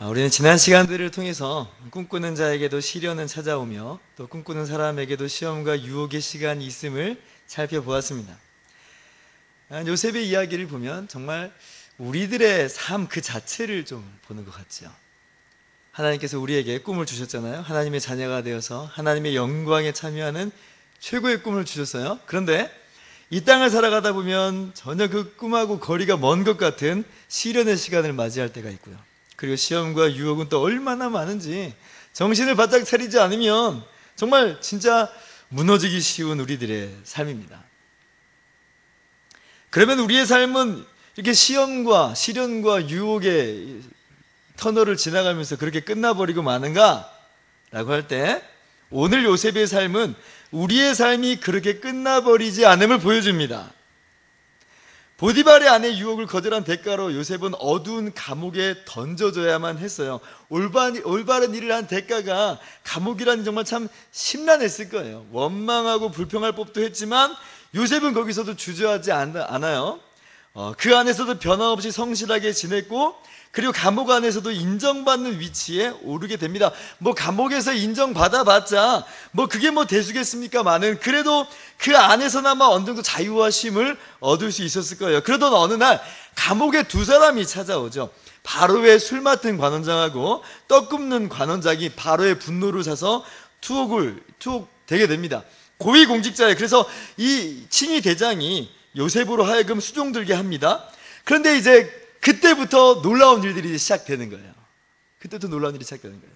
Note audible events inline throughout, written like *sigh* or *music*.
아, 우리는 지난 시간들을 통해서 꿈꾸는 자에게도 시련은 찾아오며 또 꿈꾸는 사람에게도 시험과 유혹의 시간이 있음을 살펴보았습니다. 아, 요셉의 이야기를 보면 정말 우리들의 삶 그 자체를 좀 보는 것 같죠. 하나님께서 우리에게 꿈을 주셨잖아요. 하나님의 자녀가 되어서 하나님의 영광에 참여하는 최고의 꿈을 주셨어요. 그런데 이 땅을 살아가다 보면 전혀 그 꿈하고 거리가 먼 것 같은 시련의 시간을 맞이할 때가 있고요. 그리고 시험과 유혹은 또 얼마나 많은지 정신을 바짝 차리지 않으면 정말 진짜 무너지기 쉬운 우리들의 삶입니다. 그러면 우리의 삶은 이렇게 시험과 시련과 유혹의 터널을 지나가면서 그렇게 끝나버리고 마는가? 라고 할 때 오늘 요셉의 삶은 우리의 삶이 그렇게 끝나버리지 않음을 보여줍니다. 보디발의 아내 유혹을 거절한 대가로 요셉은 어두운 감옥에 던져져야만 했어요. 올바른, 올바른 일을 한 대가가 감옥이라니 정말 참 심란했을 거예요. 원망하고 불평할 법도 했지만 요셉은 거기서도 주저하지 않- 않아요. 어, 그 안에서도 변함없이 성실하게 지냈고 그리고 감옥 안에서도 인정받는 위치에 오르게 됩니다. 뭐 감옥에서 인정받아봤자 뭐 그게 뭐 대수겠습니까? 많은 그래도 그 안에서나마 어느 정도 자유와 쉼을 얻을 수 있었을 거예요. 그러던 어느 날 감옥에 두 사람이 찾아오죠. 바로의 술 맡은 관원장하고 떡 굽는 관원장이 바로의 분노를 사서 투옥을 투옥 되게 됩니다. 고위 공직자예요. 그래서 이 칭의 대장이 요셉으로 하여금 수종 들게 합니다. 그런데 이제 그때부터 놀라운 일들이 시작되는 거예요. 그때부터 놀라운 일이 시작되는 거예요.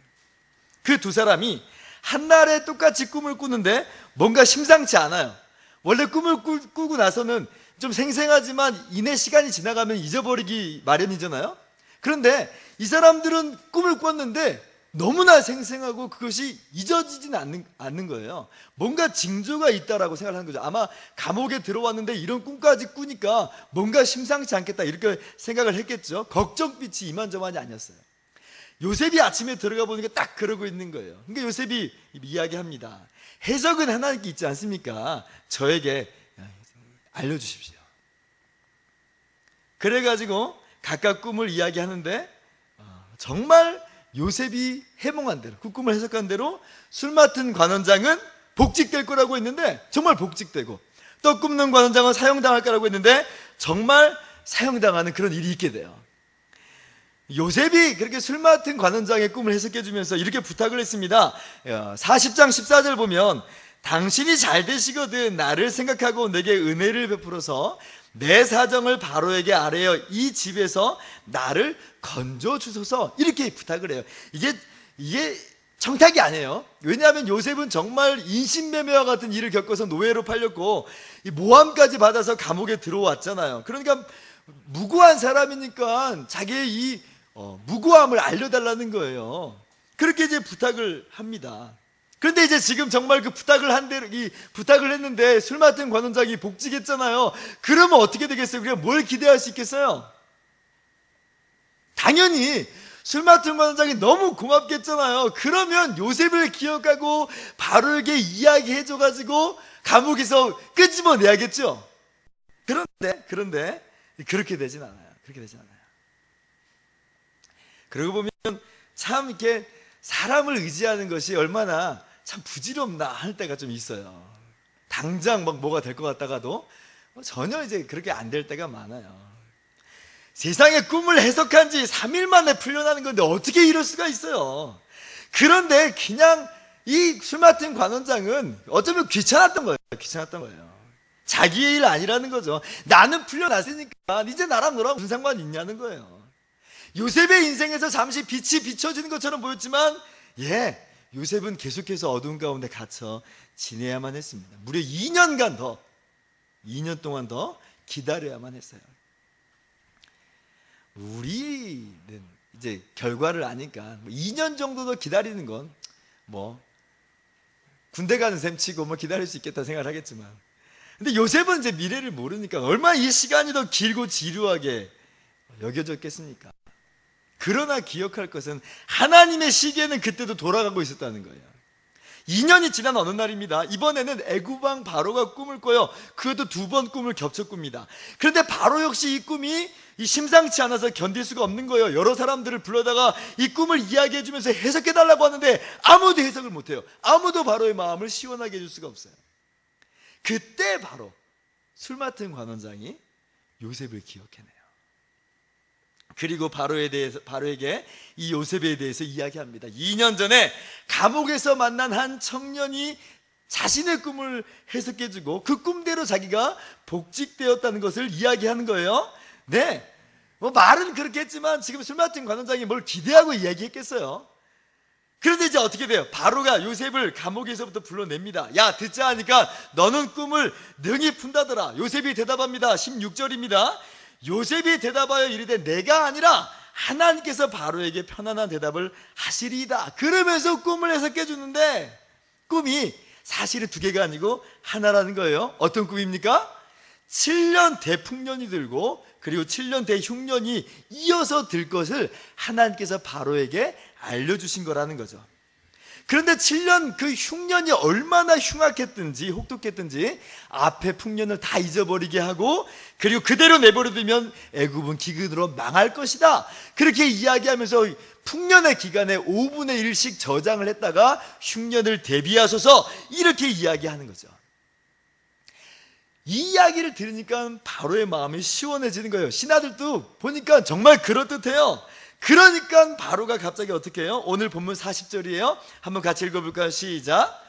그 두 사람이 한날에 똑같이 꿈을 꾸는데 뭔가 심상치 않아요. 원래 꿈을 꾸, 꾸고 나서는 좀 생생하지만 이내 시간이 지나가면 잊어버리기 마련이잖아요. 그런데 이 사람들은 꿈을 꿨는데 너무나 생생하고 그것이 잊어지지는 않는, 않는 거예요. 뭔가 징조가 있다라고 생각하는 거죠. 아마 감옥에 들어왔는데 이런 꿈까지 꾸니까 뭔가 심상치 않겠다 이렇게 생각을 했겠죠. 걱정빛이 이만저만이 아니었어요. 요셉이 아침에 들어가 보니까 딱 그러고 있는 거예요. 그러니까 요셉이 이야기합니다. 해석은 하나님께 있지 않습니까? 저에게 알려주십시오. 그래가지고 각각 꿈을 이야기하는데 어, 정말 요셉이 해몽한 대로 그 꿈을 해석한 대로 술 맡은 관원장은 복직될 거라고 했는데 정말 복직되고 떡 굽는 관원장은 사형당할 거라고 했는데 정말 사형당하는 그런 일이 있게 돼요. 요셉이 그렇게 술 맡은 관원장의 꿈을 해석해 주면서 이렇게 부탁을 했습니다. 40장 14절 보면 당신이 잘 되시거든 나를 생각하고 내게 은혜를 베풀어서 내 사정을 바로에게 아뢰어 이 집에서 나를 건져 주소서 이렇게 부탁을 해요. 이게 이게 청탁이 아니에요. 왜냐하면 요셉은 정말 인신매매와 같은 일을 겪어서 노예로 팔렸고 이 모함까지 받아서 감옥에 들어왔잖아요. 그러니까 무고한 사람이니까 자기의 이 어, 무고함을 알려달라는 거예요. 그렇게 이제 부탁을 합니다. 그런데 이제 지금 정말 그 부탁을 한 대로 이 부탁을 했는데 술 맡은 관원장이 복직했잖아요. 그러면 어떻게 되겠어요? 우리가 뭘 기대할 수 있겠어요? 당연히 술 맡은 관원장이 너무 고맙겠잖아요. 그러면 요셉을 기억하고 바로에게 이야기해줘 가지고 감옥에서 끄집어내야겠죠. 그런데 그런데 그렇게 되진 않아요. 그렇게 되진 않아요. 그러고 보면 참 이렇게 사람을 의지하는 것이 얼마나 참 부질없나 할 때가 좀 있어요. 당장 막 뭐가 될 것 같다가도 전혀 이제 그렇게 안 될 때가 많아요. 세상의 꿈을 해석한 지 3일 만에 풀려나는 건데 어떻게 이럴 수가 있어요. 그런데 그냥 이술 맡은 관원장은 어쩌면 귀찮았던 거예요. 귀찮았던 거예요. 자기의 일 아니라는 거죠. 나는 풀려났으니까 이제 나랑 너랑 무슨 상관 있냐는 거예요. 요셉의 인생에서 잠시 빛이 비춰지는 것처럼 보였지만 예, 요셉은 계속해서 어두운 가운데 갇혀 지내야만 했습니다. 무려 2년간 더 2년 동안 더 기다려야만 했어요. 우리는 이제 결과를 아니까 2년 정도 더 기다리는 건 뭐 군대 가는 셈 치고 뭐 기다릴 수 있겠다 생각을 하겠지만 근데 요셉은 이제 미래를 모르니까 얼마나 이 시간이 더 길고 지루하게 여겨졌겠습니까? 그러나 기억할 것은 하나님의 시계는 그때도 돌아가고 있었다는 거예요. 2년이 지난 어느 날입니다. 이번에는 애구방 바로가 꿈을 꿔요. 그것도 두 번 꿈을 겹쳐 꿉니다. 그런데 바로 역시 이 꿈이 이 심상치 않아서 견딜 수가 없는 거예요. 여러 사람들을 불러다가 이 꿈을 이야기해 주면서 해석해 달라고 하는데 아무도 해석을 못 해요. 아무도 바로의 마음을 시원하게 해줄 수가 없어요. 그때 바로 술 맡은 관원장이 요셉을 기억해내요. 그리고 바로에 대해서 바로에게 이 요셉에 대해서 이야기합니다. 2년 전에 감옥에서 만난 한 청년이 자신의 꿈을 해석해 주고 그 꿈대로 자기가 복직되었다는 것을 이야기하는 거예요. 네, 뭐 말은 그렇게 했지만 지금 술 맡은 관원장이 뭘 기대하고 이야기했겠어요. 그런데 이제 어떻게 돼요? 바로가 요셉을 감옥에서부터 불러냅니다. 야, 듣자 하니까 너는 꿈을 능히 푼다더라. 요셉이 대답합니다. 16절입니다. 요셉이 대답하여 이르되 내가 아니라 하나님께서 바로에게 편안한 대답을 하시리이다. 그러면서 꿈을 해석해 주는데 꿈이 사실은 두 개가 아니고 하나라는 거예요. 어떤 꿈입니까? 7년 대풍년이 들고 그리고 7년 대흉년이 이어서 들 것을 하나님께서 바로에게 알려주신 거라는 거죠. 그런데 7년 그 흉년이 얼마나 흉악했든지 혹독했든지 앞에 풍년을 다 잊어버리게 하고 그리고 그대로 내버려두면 애굽은 기근으로 망할 것이다. 그렇게 이야기하면서 풍년의 기간에 5분의 1씩 저장을 했다가 흉년을 대비하소서 이렇게 이야기하는 거죠. 이 이야기를 들으니까 바로의 마음이 시원해지는 거예요. 신하들도 보니까 정말 그럴듯해요. 그러니까 바로가 갑자기 어떻게 해요? 오늘 본문 40절이에요. 한번 같이 읽어볼까요? 시작.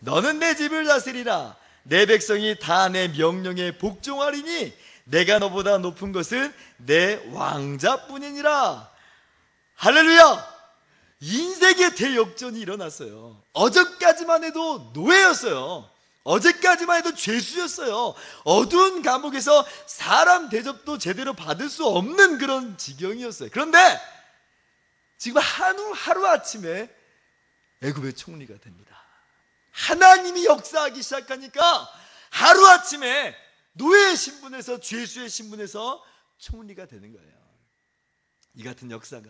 너는 내 집을 다스리라. 내 백성이 다 내 명령에 복종하리니 내가 너보다 높은 것은 내 왕자뿐이니라. 할렐루야! 인생의 대역전이 일어났어요. 어제까지만 해도 노예였어요. 어제까지만 해도 죄수였어요. 어두운 감옥에서 사람 대접도 제대로 받을 수 없는 그런 지경이었어요. 그런데 지금 하루 하루 아침에 애굽의 총리가 됩니다. 하나님이 역사하기 시작하니까 하루 아침에 노예의 신분에서 죄수의 신분에서 총리가 되는 거예요. 이 같은 역사가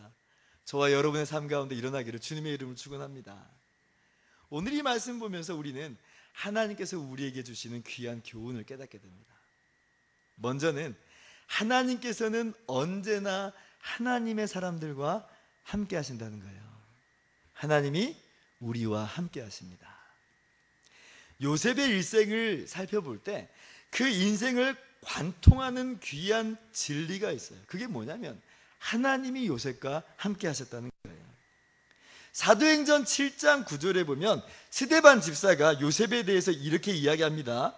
저와 여러분의 삶 가운데 일어나기를 주님의 이름을 축원합니다. 오늘 이 말씀 보면서 우리는 하나님께서 우리에게 주시는 귀한 교훈을 깨닫게 됩니다. 먼저는 하나님께서는 언제나 하나님의 사람들과 함께 하신다는 거예요. 하나님이 우리와 함께 하십니다. 요셉의 일생을 살펴볼 때 그 인생을 관통하는 귀한 진리가 있어요. 그게 뭐냐면 하나님이 요셉과 함께 하셨다는. 사도행전 7장 9절에 보면 스데반 집사가 요셉에 대해서 이렇게 이야기합니다.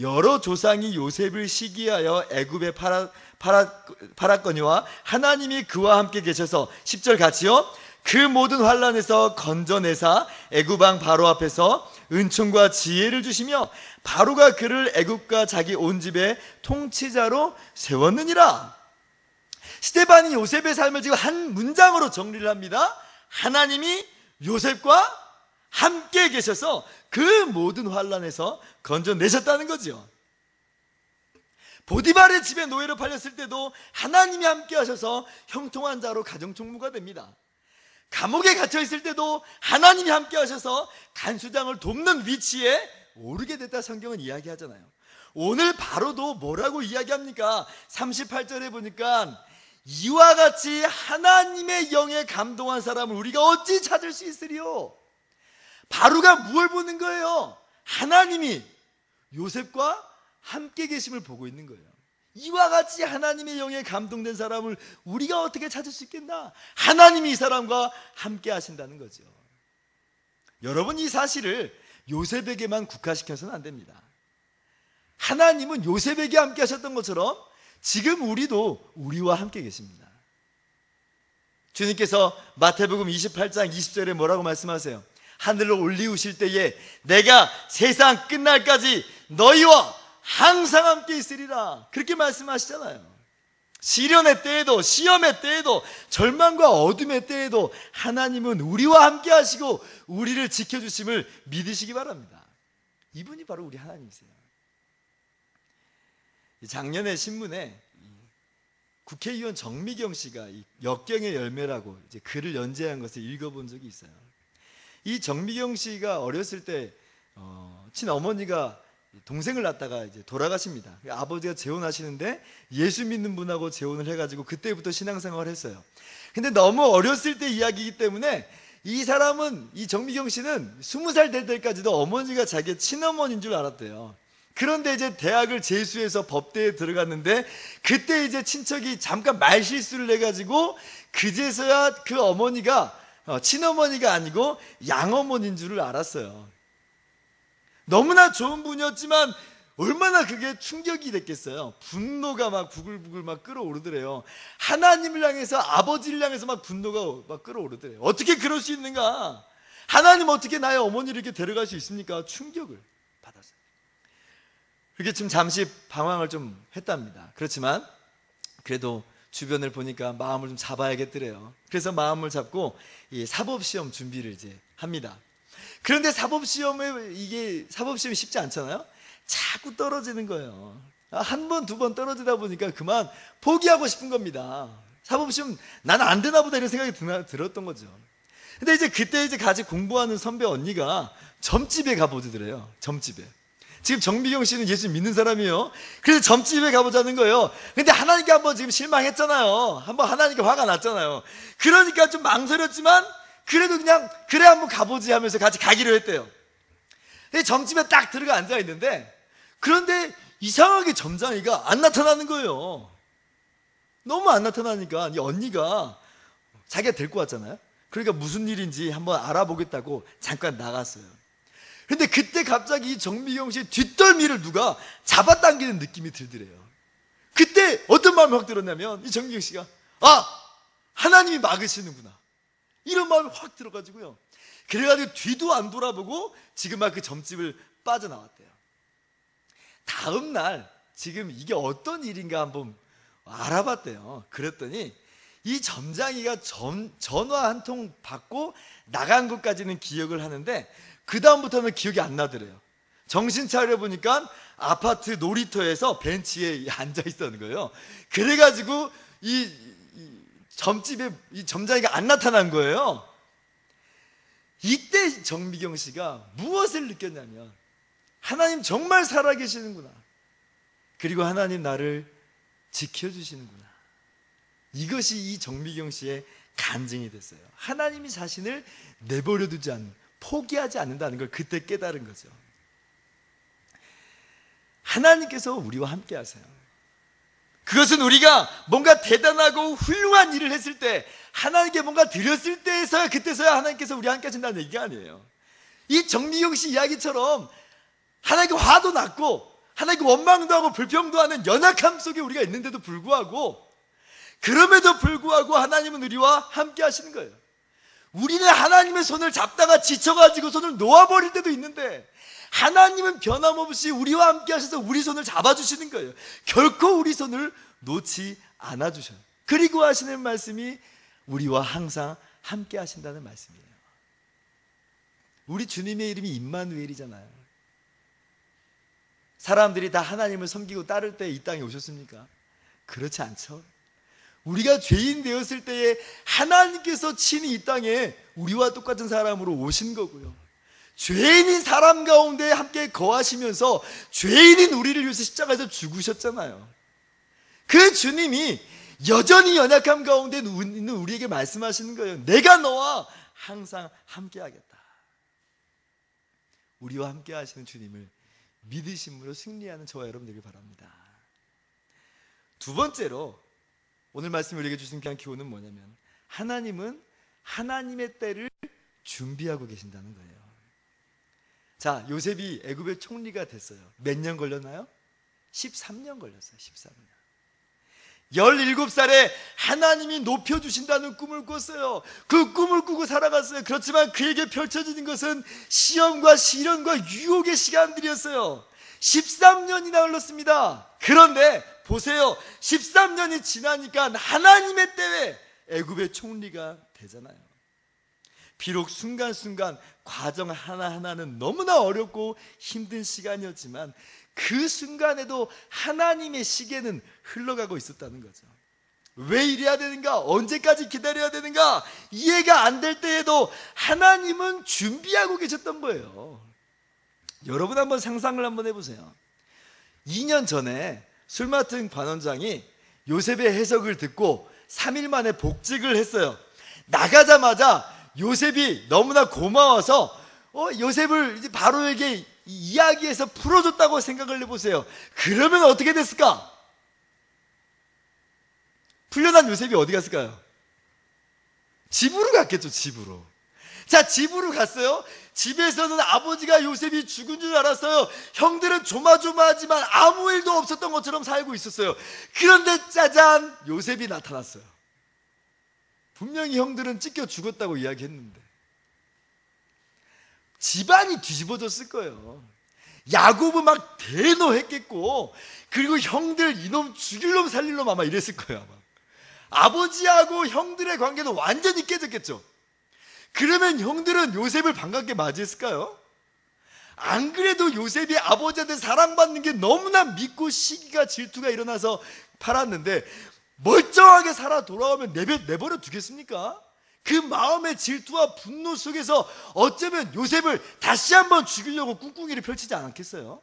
여러 조상이 요셉을 시기하여 애굽에 팔아, 팔아, 팔았거니와 하나님이 그와 함께 계셔서 10절 같이요. 그 모든 환란에서 건져내사 애굽왕 바로 앞에서 은총과 지혜를 주시며 바로가 그를 애굽과 자기 온 집의 통치자로 세웠느니라. 스테반이 요셉의 삶을 지금 한 문장으로 정리를 합니다. 하나님이 요셉과 함께 계셔서 그 모든 환란에서 건져내셨다는 거죠. 보디발의 집에 노예로 팔렸을 때도 하나님이 함께 하셔서 형통한 자로 가정 총무가 됩니다. 감옥에 갇혀 있을 때도 하나님이 함께 하셔서 간수장을 돕는 위치에 오르게 됐다 성경은 이야기하잖아요. 오늘 바로도 뭐라고 이야기합니까? 38절에 보니까 이와 같이 하나님의 영에 감동한 사람을 우리가 어찌 찾을 수 있으리요? 바로가 무엇을 보는 거예요? 하나님이 요셉과 함께 계심을 보고 있는 거예요. 이와 같이 하나님의 영에 감동된 사람을 우리가 어떻게 찾을 수 있겠나? 하나님이 이 사람과 함께 하신다는 거죠. 여러분 이 사실을 요셉에게만 국화시켜서는 안 됩니다. 하나님은 요셉에게 함께 하셨던 것처럼 지금 우리도 우리와 함께 계십니다. 주님께서 마태복음 28장 20절에 뭐라고 말씀하세요? 하늘로 올리우실 때에 내가 세상 끝날까지 너희와 항상 함께 있으리라. 그렇게 말씀하시잖아요. 시련의 때에도 시험의 때에도 절망과 어둠의 때에도 하나님은 우리와 함께 하시고 우리를 지켜 주심을 믿으시기 바랍니다. 이분이 바로 우리 하나님이세요. 작년에 신문에 국회의원 정미경 씨가 역경의 열매라고 글을 연재한 것을 읽어본 적이 있어요. 이 정미경 씨가 어렸을 때 어, 친어머니가 동생을 낳다가 이제 돌아가십니다. 아버지가 재혼하시는데 예수 믿는 분하고 재혼을 해가지고 그때부터 신앙생활을 했어요. 근데 너무 어렸을 때 이야기이기 때문에 이 사람은 이 정미경 씨는 스무 살 될 때까지도 어머니가 자기 친어머니인 줄 알았대요. 그런데 이제 대학을 재수해서 법대에 들어갔는데 그때 이제 친척이 잠깐 말 실수를 해가지고 그제서야 그 어머니가 어, 친어머니가 아니고 양어머니인 줄을 알았어요. 너무나 좋은 분이었지만 얼마나 그게 충격이 됐겠어요. 분노가 막 부글부글 막 끓어오르더래요. 하나님을 향해서 아버지를 향해서 막 분노가 막 끓어오르더래요. 어떻게 그럴 수 있는가? 하나님 어떻게 나의 어머니를 이렇게 데려갈 수 있습니까? 충격을 받았어요. 그게 지금 잠시 방황을 좀 했답니다. 그렇지만 그래도 주변을 보니까 마음을 좀 잡아야겠더래요. 그래서 마음을 잡고 이 사법시험 준비를 이제 합니다. 그런데 사법시험에 이게 사법시험이 쉽지 않잖아요. 자꾸 떨어지는 거예요. 한 번, 두 번 떨어지다 보니까 그만 포기하고 싶은 겁니다. 사법시험 나는 안 되나 보다 이런 생각이 들었던 거죠. 근데 이제 그때 이제 같이 공부하는 선배 언니가 점집에 가보더래요. 점집에. 지금 정미경 씨는 예수 믿는 사람이에요. 그래서 점집에 가보자는 거예요. 근데 하나님께 한번 지금 실망했잖아요. 한번 하나님께 화가 났잖아요. 그러니까 좀 망설였지만 그래도 그냥 그래 한번 가보지 하면서 같이 가기로 했대요. 근데 점집에 딱 들어가 앉아 있는데 그런데 이상하게 점장이가 안 나타나는 거예요. 너무 안 나타나니까 이 언니가 자기가 데리고 왔잖아요. 그러니까 무슨 일인지 한번 알아보겠다고 잠깐 나갔어요. 근데 그때 갑자기 이 정미경 씨의 뒷덜미를 누가 잡아당기는 느낌이 들더래요. 그때 어떤 마음이 확 들었냐면 이 정미경 씨가 아 하나님이 막으시는구나 이런 마음이 확 들어가지고요. 그래가지고 뒤도 안 돌아보고 지금 막 그 점집을 빠져나왔대요. 다음 날 지금 이게 어떤 일인가 한번 알아봤대요. 그랬더니 이 점장이가 전, 전화 한 통 받고 나간 것까지는 기억을 하는데 그 다음부터는 기억이 안 나더래요. 정신 차려 보니까 아파트 놀이터에서 벤치에 *laughs* 앉아 있었는 거예요. 그래가지고 이, 이 점집에 이 점장이가 안 나타난 거예요. 이때 정미경 씨가 무엇을 느꼈냐면 하나님 정말 살아계시는구나. 그리고 하나님 나를 지켜주시는구나. 이것이 이 정미경 씨의 간증이 됐어요. 하나님이 자신을 내버려 두지 않는, 포기하지 않는다는 걸 그때 깨달은 거죠. 하나님께서 우리와 함께 하세요. 그것은 우리가 뭔가 대단하고 훌륭한 일을 했을 때, 하나님께 뭔가 드렸을 때에서야, 그때서야 하나님께서 우리 함께 하신다는 얘기가 아니에요. 이 정미경 씨 이야기처럼 하나님께 화도 났고, 하나님께 원망도 하고 불평도 하는 연약함 속에 우리가 있는데도 불구하고, 그럼에도 불구하고 하나님은 우리와 함께 하시는 거예요. 우리는 하나님의 손을 잡다가 지쳐가지고 손을 놓아버릴 때도 있는데, 하나님은 변함없이 우리와 함께 하셔서 우리 손을 잡아주시는 거예요. 결코 우리 손을 놓지 않아 주셔요. 그리고 하시는 말씀이 우리와 항상 함께 하신다는 말씀이에요. 우리 주님의 이름이 임마누엘이잖아요. 사람들이 다 하나님을 섬기고 따를 때 이 땅에 오셨습니까? 그렇지 않죠. 우리가 죄인 되었을 때에 하나님께서 친히 이 땅에 우리와 똑같은 사람으로 오신 거고요. 죄인인 사람 가운데 함께 거하시면서 죄인인 우리를 위해서 십자가에서 죽으셨잖아요. 그 주님이 여전히 연약함 가운데 있는 우리에게 말씀하시는 거예요. 내가 너와 항상 함께 하겠다. 우리와 함께 하시는 주님을 믿으심으로 승리하는 저와 여러분 되길 바랍니다. 두 번째로 오늘 말씀 우리에게 주신 그냥 기호는 뭐냐면 하나님은 하나님의 때를 준비하고 계신다는 거예요. 자, 요셉이 애굽의 총리가 됐어요. 몇 년 걸렸나요? 13년 걸렸어요. 13년. 17살에 하나님이 높여주신다는 꿈을 꿨어요. 그 꿈을 꾸고 살아갔어요. 그렇지만 그에게 펼쳐지는 것은 시험과 시련과 유혹의 시간들이었어요. 13년이나 흘렀습니다. 그런데 보세요. 13년이 지나니까 하나님의 때에 애굽의 총리가 되잖아요. 비록 순간순간 과정 하나하나는 너무나 어렵고 힘든 시간이었지만 그 순간에도 하나님의 시계는 흘러가고 있었다는 거죠. 왜 이래야 되는가? 언제까지 기다려야 되는가? 이해가 안 될 때에도 하나님은 준비하고 계셨던 거예요. 여러분 한번 상상을 한번 해보세요. 2년 전에 술 맡은 관원장이 요셉의 해석을 듣고 3일 만에 복직을 했어요. 나가자마자 요셉이 너무나 고마워서 어, 요셉을 이제 바로에게 이야기해서 풀어줬다고 생각을 해보세요. 그러면 어떻게 됐을까? 풀려난 요셉이 어디 갔을까요? 집으로 갔겠죠, 집으로. 자, 집으로 갔어요. 집에서는 아버지가 요셉이 죽은 줄 알았어요. 형들은 조마조마하지만 아무 일도 없었던 것처럼 살고 있었어요. 그런데 짜잔! 요셉이 나타났어요. 분명히 형들은 찢겨 죽었다고 이야기했는데. 집안이 뒤집어졌을 거예요. 야곱은 막 대노했겠고, 그리고 형들 이놈 죽일 놈 살릴 놈 아마 이랬을 거예요, 아마. 아버지하고 형들의 관계도 완전히 깨졌겠죠. 그러면 형들은 요셉을 반갑게 맞이했을까요? 안 그래도 요셉이 아버지한테 사랑받는 게 너무나 믿고 시기가 질투가 일어나서 팔았는데 멀쩡하게 살아 돌아오면 내버, 내버려 두겠습니까? 그 마음의 질투와 분노 속에서 어쩌면 요셉을 다시 한번 죽이려고 꿍꿍이를 펼치지 않았겠어요?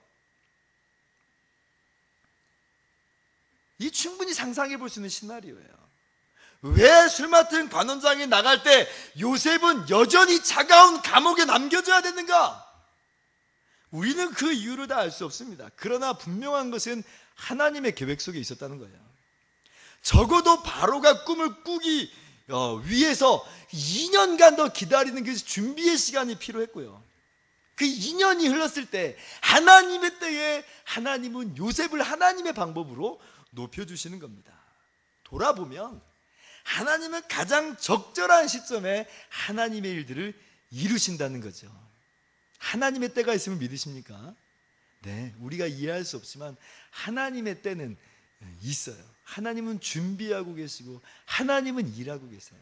이 충분히 상상해 볼 수 있는 시나리오예요. 왜 술 맡은 관원장이 나갈 때 요셉은 여전히 차가운 감옥에 남겨져야 되는가? 우리는 그 이유를 다 알 수 없습니다. 그러나 분명한 것은 하나님의 계획 속에 있었다는 거예요. 적어도 바로가 꿈을 꾸기 어, 위해서 2년간 더 기다리는 그 준비의 시간이 필요했고요. 그 2년이 흘렀을 때 하나님의 때에 하나님은 요셉을 하나님의 방법으로 높여주시는 겁니다. 돌아보면 하나님은 가장 적절한 시점에 하나님의 일들을 이루신다는 거죠. 하나님의 때가 있으면 믿으십니까? 네, 우리가 이해할 수 없지만 하나님의 때는 있어요. 하나님은 준비하고 계시고 하나님은 일하고 계세요.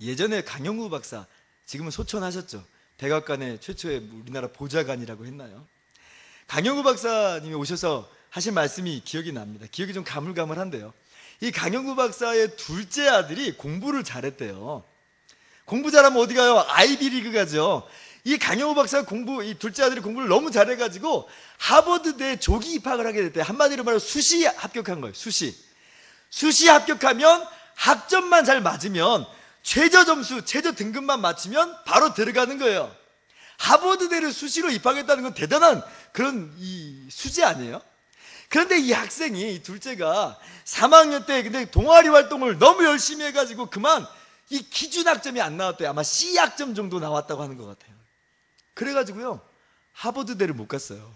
예전에 강영우 박사, 지금은 소천하셨죠. 백악관의 최초의 우리나라 보좌관이라고 했나요? 강영우 박사님이 오셔서 하신 말씀이 기억이 납니다. 기억이 좀 가물가물한데요. 이 강영구 박사의 둘째 아들이 공부를 잘했대요. 공부 잘하면 어디 가요? 아이비리그 가죠. 이 강영호 박사가 공부, 이 둘째 아들이 공부를 너무 잘해가지고 하버드대 조기 입학을 하게 됐대요. 한마디로 말하면 수시 합격한 거예요. 수시. 수시 합격하면 학점만 잘 맞으면 최저 점수, 최저 등급만 맞추면 바로 들어가는 거예요. 하버드대를 수시로 입학했다는 건 대단한 그런 이 수지 아니에요? 그런데 이 학생이 이 둘째가 3학년 때 근데 동아리 활동을 너무 열심히 해가지고 그만 이 기준 학점이 안 나왔대요. 아마 C 학점 정도 나왔다고 하는 것 같아요. 그래가지고요 하버드대를 못 갔어요.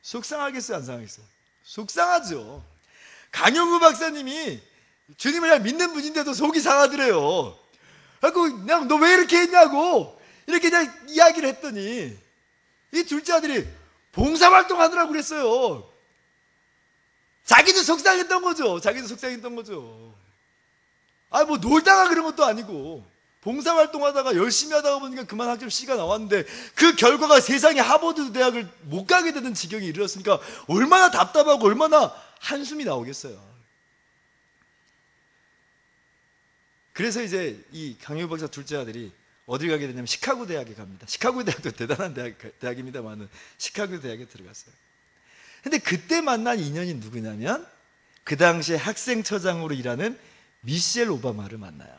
속상하겠어요, 안 상하겠어요? 속상하죠. 강영구 박사님이 주님을 잘 믿는 분인데도 속이 상하더래요. 그래고 너 왜 이렇게 했냐고 이렇게 그냥 이야기를 했더니 이 둘째 아들이 봉사활동 하느라고 그랬어요. 자기도 속상했던 거죠. 자기도 속상했던 거죠. 아, 뭐 놀다가 그런 것도 아니고. 봉사활동 하다가 열심히 하다가 보니까 그만 학점 C가 나왔는데 그 결과가 세상에 하버드 대학을 못 가게 되는 지경에 이르렀으니까 얼마나 답답하고 얼마나 한숨이 나오겠어요. 그래서 이제 이 강효 박사 둘째 아들이 어딜 가게 되냐면 시카고 대학에 갑니다. 시카고 대학도 대단한 대학, 대학입니다만은 시카고 대학에 들어갔어요. 근데 그때 만난 인연이 누구냐면 그 당시에 학생처장으로 일하는 미셸 오바마를 만나요.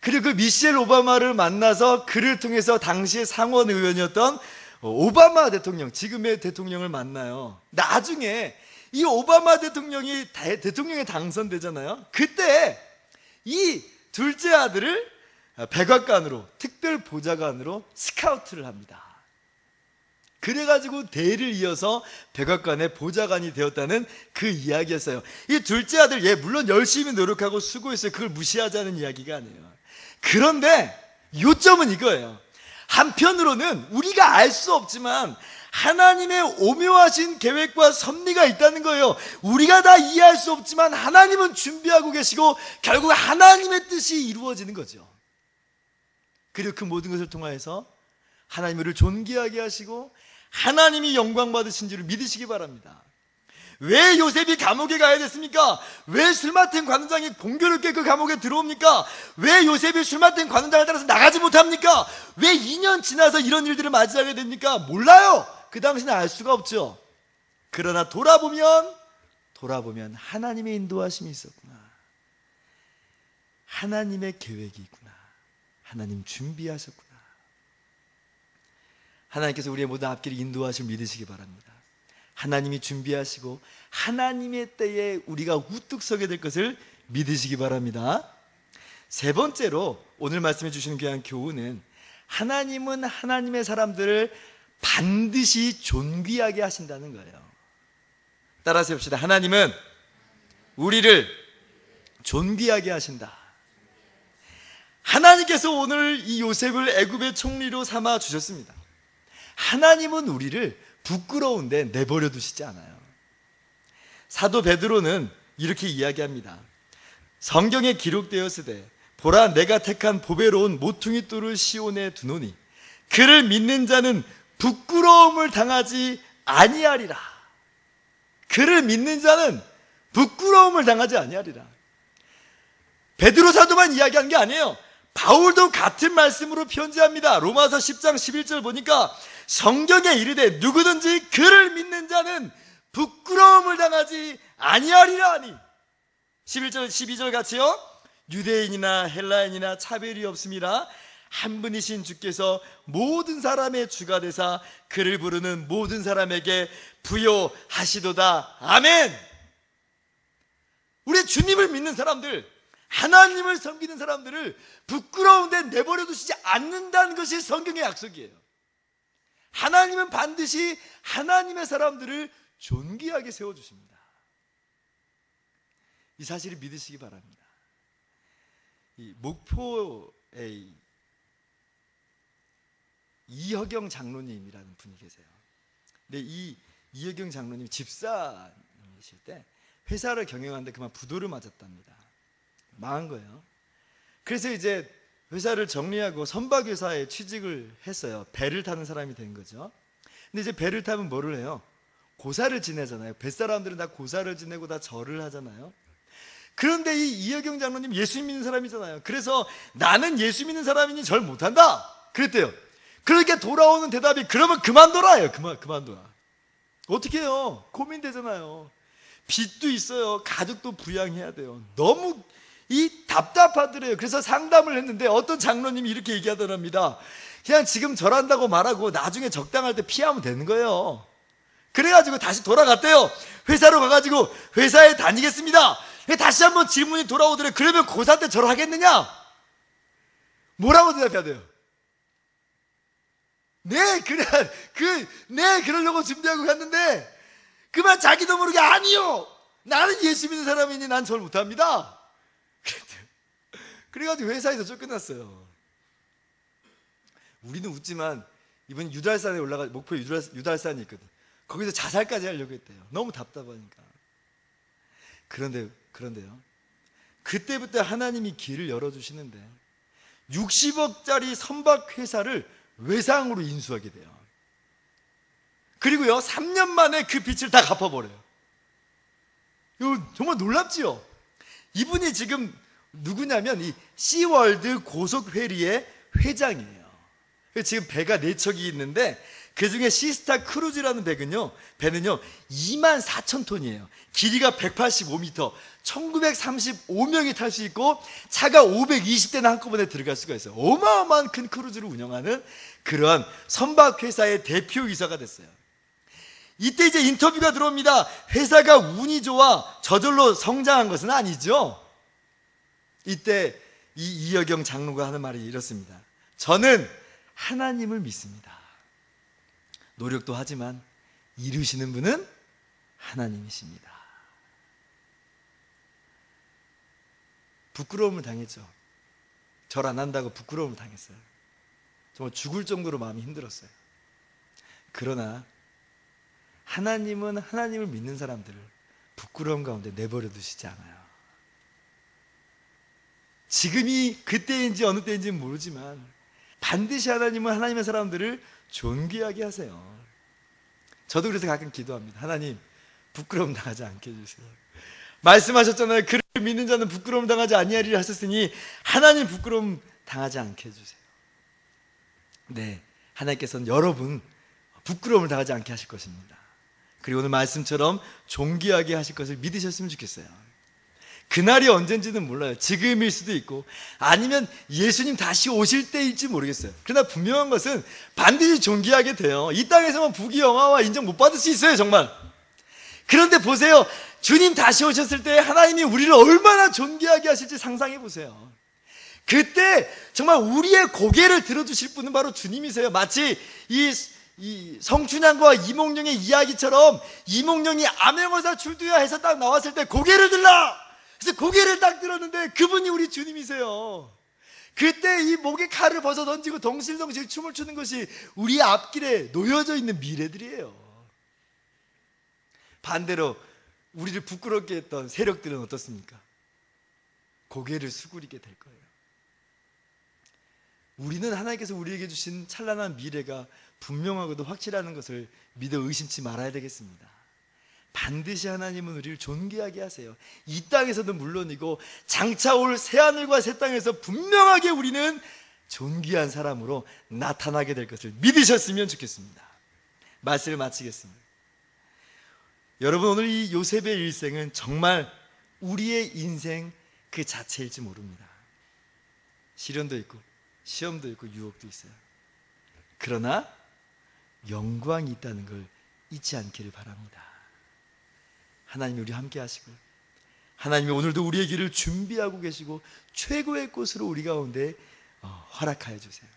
그리고 그 미셸 오바마를 만나서 그를 통해서 당시에 상원 의원이었던 오바마 대통령, 지금의 대통령을 만나요. 나중에 이 오바마 대통령이 대통령에 당선되잖아요. 그때 이 둘째 아들을 백악관으로 특별 보좌관으로 스카우트를 합니다. 그래가지고 대를 이어서 백악관의 보좌관이 되었다는 그 이야기였어요. 이 둘째 아들, 예, 물론 열심히 노력하고 수고했어요. 그걸 무시하자는 이야기가 아니에요. 그런데 요점은 이거예요. 한편으로는 우리가 알 수 없지만 하나님의 오묘하신 계획과 섭리가 있다는 거예요. 우리가 다 이해할 수 없지만 하나님은 준비하고 계시고 결국 하나님의 뜻이 이루어지는 거죠. 그리고 그 모든 것을 통하여서 하나님을 존귀하게 하시고 하나님이 영광 받으신 줄을 믿으시기 바랍니다. 왜 요셉이 감옥에 가야 됐습니까? 왜 술 맡은 관원장이 공교롭게 그 감옥에 들어옵니까? 왜 요셉이 술 맡은 관원장을 따라서 나가지 못합니까? 왜 2년 지나서 이런 일들을 맞이하게 됩니까? 몰라요. 그 당시는 알 수가 없죠. 그러나 돌아보면 돌아보면 하나님의 인도하심이 있었구나. 하나님의 계획이 있구나. 하나님 준비하셨구나. 하나님께서 우리의 모든 앞길을 인도하실 믿으시기 바랍니다. 하나님이 준비하시고 하나님의 때에 우리가 우뚝 서게 될 것을 믿으시기 바랍니다. 세 번째로 오늘 말씀해 주시는 귀한 교훈은 하나님은 하나님의 사람들을 반드시 존귀하게 하신다는 거예요. 따라서 해봅시다. 하나님은 우리를 존귀하게 하신다. 하나님께서 오늘 이 요셉을 애굽의 총리로 삼아 주셨습니다. 하나님은 우리를 부끄러운데 내버려 두시지 않아요. 사도 베드로는 이렇게 이야기합니다. 성경에 기록되었으되 보라 내가 택한 보배로운 모퉁이 돌을 시온에 두노니 그를 믿는 자는 부끄러움을 당하지 아니하리라. 그를 믿는 자는 부끄러움을 당하지 아니하리라. 베드로 사도만 이야기한 게 아니에요. 바울도 같은 말씀으로 편지합니다. 로마서 10장 11절 보니까 성경에 이르되 누구든지 그를 믿는 자는 부끄러움을 당하지 아니하리라 하니 11절 12절 같이요. 유대인이나 헬라인이나 차별이 없습니다. 한 분이신 주께서 모든 사람의 주가 되사 그를 부르는 모든 사람에게 부여하시도다. 아멘. 우리 주님을 믿는 사람들, 하나님을 섬기는 사람들을 부끄러운데 내버려 두시지 않는다는 것이 성경의 약속이에요. 하나님은 반드시 하나님의 사람들을 존귀하게 세워주십니다. 이 사실을 믿으시기 바랍니다. 이 목포에 이허경 장로님이라는 분이 계세요. 근데 이 이허경 장로님 집사이실 때 회사를 경영하는데 그만 부도를 맞았답니다. 망한 거예요. 그래서 이제 회사를 정리하고 선박회사에 취직을 했어요. 배를 타는 사람이 된 거죠. 근데 이제 배를 타면 뭐를 해요? 고사를 지내잖아요. 뱃사람들은 다 고사를 지내고 다 절을 하잖아요. 그런데 이 이여경 장로님 예수 믿는 사람이잖아요. 그래서 나는 예수 믿는 사람이니 절 못한다. 그랬대요. 그러니까 돌아오는 대답이 그러면 그만둬라예요. 그만 그만둬라. 어떻게 해요? 고민되잖아요. 빚도 있어요. 가족도 부양해야 돼요. 너무 이 답답하더래요. 그래서 상담을 했는데 어떤 장로님이 이렇게 얘기하더랍니다. 그냥 지금 절한다고 말하고 나중에 적당할 때 피하면 되는 거예요. 그래가지고 다시 돌아갔대요. 회사로 가가지고 회사에 다니겠습니다. 다시 한번 질문이 돌아오더래. 그러면 고3 때 절하겠느냐? 뭐라고 대답해야 돼요? 네, 그래, 그, 네, 그러려고 준비하고 갔는데, 그만 자기도 모르게 아니요! 나는 예수 믿는 사람이니 난 절 못합니다. 그래가지고 회사에서 쫓겨났어요. 우리는 웃지만, 이번 유달산에 올라가, 목포에 유달, 유달산이 있거든. 거기서 자살까지 하려고 했대요. 너무 답답하니까. 그런데, 그런데요. 그때부터 하나님이 길을 열어 주시는데, 60억짜리 선박 회사를 외상으로 인수하게 돼요. 그리고요, 3년 만에 그 빚을 다 갚아버려요. 이거 정말 놀랍지요? 이분이 지금 누구냐면 이 시월드 고속회리의 회장이에요. 지금 배가 네 척이 있는데 그 중에 시스타 크루즈라는 배는요, 배는요, 2만 4천 톤이에요. 길이가 185m, 1935명이 탈 수 있고, 차가 520대나 한꺼번에 들어갈 수가 있어요. 어마어마한 큰 크루즈를 운영하는 그러한 선박회사의 대표이사가 됐어요. 이때 이제 인터뷰가 들어옵니다. 회사가 운이 좋아 저절로 성장한 것은 아니죠. 이때 이 이여경 장로가 하는 말이 이렇습니다. 저는 하나님을 믿습니다. 노력도 하지만 이루시는 분은 하나님이십니다. 부끄러움을 당했죠. 절 안 한다고 부끄러움을 당했어요. 정말 죽을 정도로 마음이 힘들었어요. 그러나 하나님은 하나님을 믿는 사람들을 부끄러움 가운데 내버려 두시지 않아요. 지금이 그때인지 어느 때인지는 모르지만 반드시 하나님은 하나님의 사람들을 존귀하게 하세요. 저도 그래서 가끔 기도합니다. 하나님, 부끄러움 당하지 않게 해주세요. 말씀하셨잖아요. 그를 믿는 자는 부끄러움 당하지 아니하리라 하셨으니 하나님 부끄러움 당하지 않게 해주세요. 네, 하나님께서는 여러분 부끄러움을 당하지 않게 하실 것입니다. 그리고 오늘 말씀처럼 존귀하게 하실 것을 믿으셨으면 좋겠어요. 그날이 언젠지는 몰라요. 지금일 수도 있고 아니면 예수님 다시 오실 때일지 모르겠어요. 그러나 분명한 것은 반드시 존귀하게 돼요. 이 땅에서만 부귀 영화와 인정 못 받을 수 있어요, 정말. 그런데 보세요. 주님 다시 오셨을 때 하나님이 우리를 얼마나 존귀하게 하실지 상상해 보세요. 그때 정말 우리의 고개를 들어주실 분은 바로 주님이세요. 마치 이, 이 성춘향과 이몽룡의 이야기처럼 이몽룡이 암행어사 줄두야 해서 딱 나왔을 때 고개를 들라! 그래서 고개를 딱 들었는데 그분이 우리 주님이세요. 그때 이 목에 칼을 벗어 던지고 덩실덩실 춤을 추는 것이 우리 앞길에 놓여져 있는 미래들이에요. 반대로 우리를 부끄럽게 했던 세력들은 어떻습니까? 고개를 수그리게 될 거예요. 우리는 하나님께서 우리에게 주신 찬란한 미래가 분명하고도 확실하는 것을 믿어 의심치 말아야 되겠습니다. 반드시 하나님은 우리를 존귀하게 하세요. 이 땅에서도 물론이고 장차 올 새하늘과 새 땅에서 분명하게 우리는 존귀한 사람으로 나타나게 될 것을 믿으셨으면 좋겠습니다. 말씀을 마치겠습니다. 여러분 오늘 이 요셉의 일생은 정말 우리의 인생 그 자체일지 모릅니다. 시련도 있고 시험도 있고 유혹도 있어요. 그러나 영광이 있다는 걸 잊지 않기를 바랍니다. 하나님이 우리 함께 하시고 하나님이 오늘도 우리의 길을 준비하고 계시고 최고의 꽃으로 우리 가운데 어, 허락하여 주세요.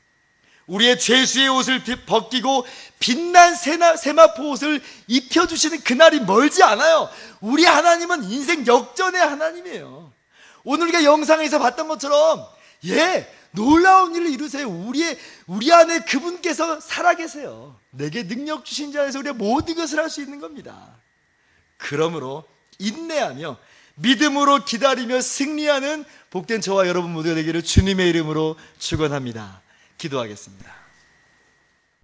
우리의 죄수의 옷을 비- 벗기고 빛난 세마포 옷을 입혀주시는 그날이 멀지 않아요. 우리 하나님은 인생 역전의 하나님이에요. 오늘 우리가 영상에서 봤던 것처럼 예 놀라운 일을 이루세요. 우리의 우리 안에 그분께서 살아계세요. 내게 능력 주신 자에서 우리가 모든 것을 할 수 있는 겁니다. 그러므로 인내하며 믿음으로 기다리며 승리하는 복된 저와 여러분 모두가 되기를 주님의 이름으로 축원합니다. 기도하겠습니다.